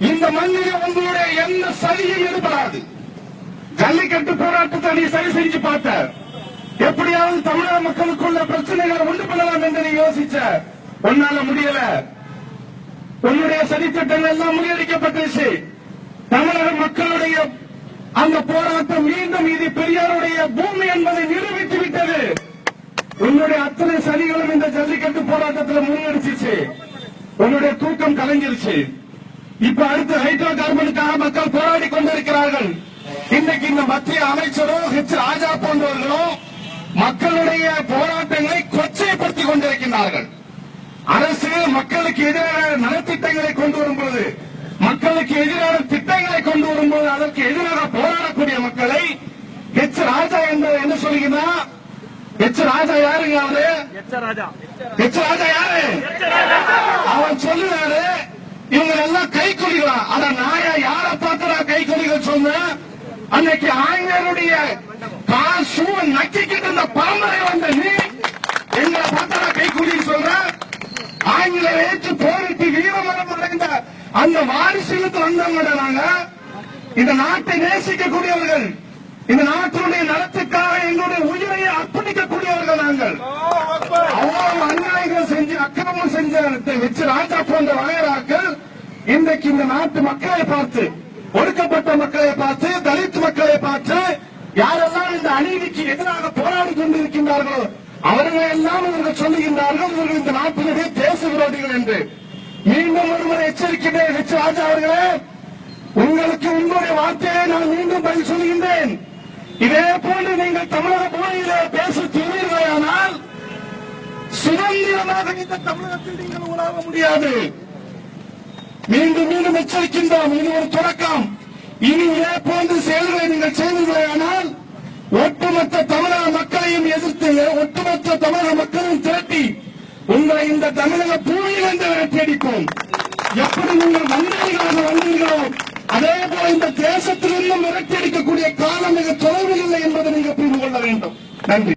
இந்த மண்ணில உங்களுடைய எந்த சதியும் ஈடுபடாது ஜல்லிக்கட்டு போராட்டத்தை நீ சரி செஞ்சு பார்த்த. எப்படியாவது தமிழக மக்களுக்குள்ள பிரச்சனைகளை உண்டு பண்ணலாம் என்று நீ யோசிச்ச. உன்னால முடியல. உன்னுடைய சதித்திட்டங்கள் எல்லாம் முறியடிக்கப்பட்டுச்சு. தமிழக மக்களுடைய அந்த போராட்டம் மீண்டும் இது பெரியாருடைய பூமி என்பதை நிரூபித்து விட்டது. உன்னுடைய அத்தனை சதிகளும் இந்த ஜல்லிக்கட்டு போராட்டத்தில் முன்னெடுச்சிச்சு உன்னுடைய தூக்கம் கலைஞ்சிருச்சு. இப்ப அடுத்து ஹைட்ரோ கார்பனுக்காக மக்கள் போராடி கொண்டிருக்கிறார்கள். இன்னைக்கு இந்த மத்திய அமைச்சரும் ஹெச் ராஜா போன்றவர்களும் மக்களுடைய போராட்டங்களை கொச்சைப்படுத்திக் கொண்டிருக்கிறார்கள் அரசு மக்களுக்கு எதிரான நலத்திட்டங்களை கொண்டு வரும்போது மக்களுக்கு எதிரான திட்டங்களை கொண்டு வரும்போது அதற்கு எதிராக போராடக்கூடிய மக்களை ஹெச் ராஜா என்பவர் என்ன சொல்லுகிறார் ஹெச் ராஜா யாருங்க அவரு? ஹெச் ராஜா யாரு? அவன் சொல்லுறாரு இவங்க எல்லாம் கை கொடிகளா அத நாயா யார பார்த்து நான் கை கொடிகள் சொன்னேன்? அன்னைக்கு ஆங்கிலருடைய கால் ஷூ நக்கிக்கிட்டு இருந்த பரம்பரை வந்த நீ எங்களை பார்த்தா நான் கை கொடின்னு சொல்றேன். ஆங்கில ஏற்று போரிட்டு வீரமரம் அடைந்த அந்த வாரிசுலத்தில் வந்தவங்க நாங்க. இந்த நாட்டை நேசிக்கக்கூடியவர்கள் இந்த நாட்டினுடைய நலத்துக்காக எங்களுடைய உயிரையை அர்ப்பணிக்கக்கூடியவர்கள் நாங்கள். அவ்வளவு அநியாயங்கள் செஞ்சு அக்கிரமம் செஞ்ச வச்சு ராஜா போன்ற வகையராக்கள் இன்றைக்கு இந்த நாட்டு மக்களை பார்த்து ஒடுக்கப்பட்ட மக்களை பார்த்து தலித் மக்களை பார்த்து யாரெல்லாம் இந்த அநீதிக்கு எதிராக போராடி கொண்டிருக்கின்றார்களோ அவர்கள் எல்லாம் இவர்கள் சொல்லுகின்றார்கள் இவர்கள் இந்த நாட்டினுடைய தேச விரோதிகள் என்று. மீண்டும் ஒருமுறை எச்சரிக்கிறேன் ஹெச் ராஜா அவர்களே. உங்களுக்கு உங்களுடைய வார்த்தையை நான் மீண்டும் பதில் சொல்கின்றேன். இதே போன்று நீங்கள் தமிழக மொழியிலே பேச ஆனால் சுதந்திரமாக இந்த தமிழகத்தில் நீங்கள் உலாவ முடியாது. மீண்டும் மீண்டும் எச்சரிக்கின்றோம். இது ஒரு தொடக்கம். இனி இதே போன்று செயல்களை நீங்கள் செய்தீர்களானால் ஒட்டுமொத்த தமிழக மக்களையும் எதிர்த்து ஒட்டுமொத்த தமிழக மக்களையும் திரட்டி உங்களை இந்த தமிழக பூமியில் விரட்டியடிப்போம் எப்படி நீங்கள் வந்தீர்களாக வந்தீர்களோ அதே போல இந்த தேசத்திலிருந்தும் விரட்டியடிக்கக்கூடிய காலம் மிக தொலைவில் இல்லை என்பதை நீங்கள் புரிந்து கொள்ள வேண்டும். நன்றி.